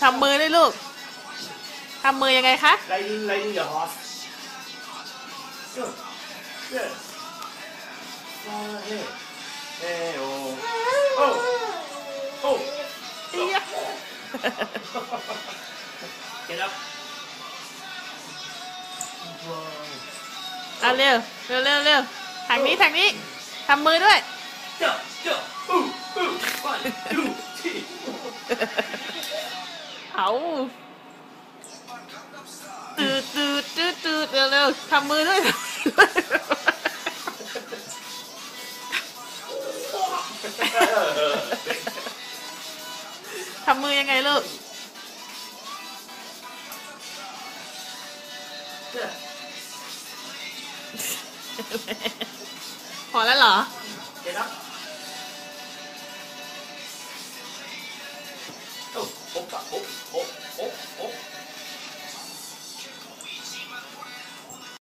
ทำมือด้วยลูก ทำมือยังไงคะไล่ไล่อย่าหอสเจ้าเจ้า อี๊ยะ Get up. Wow. เอาเร็วเร็วเร็วเร็วทางนี้ทางนี้ทำมือด้วย Go, go. Ooh, ooh. One, two, three. เอาตืดตืดตืดตืดเร็วเร็วทำมือด้วย ทำมือยังไงลูก Yeah. พอแล้วเหรอ Get up.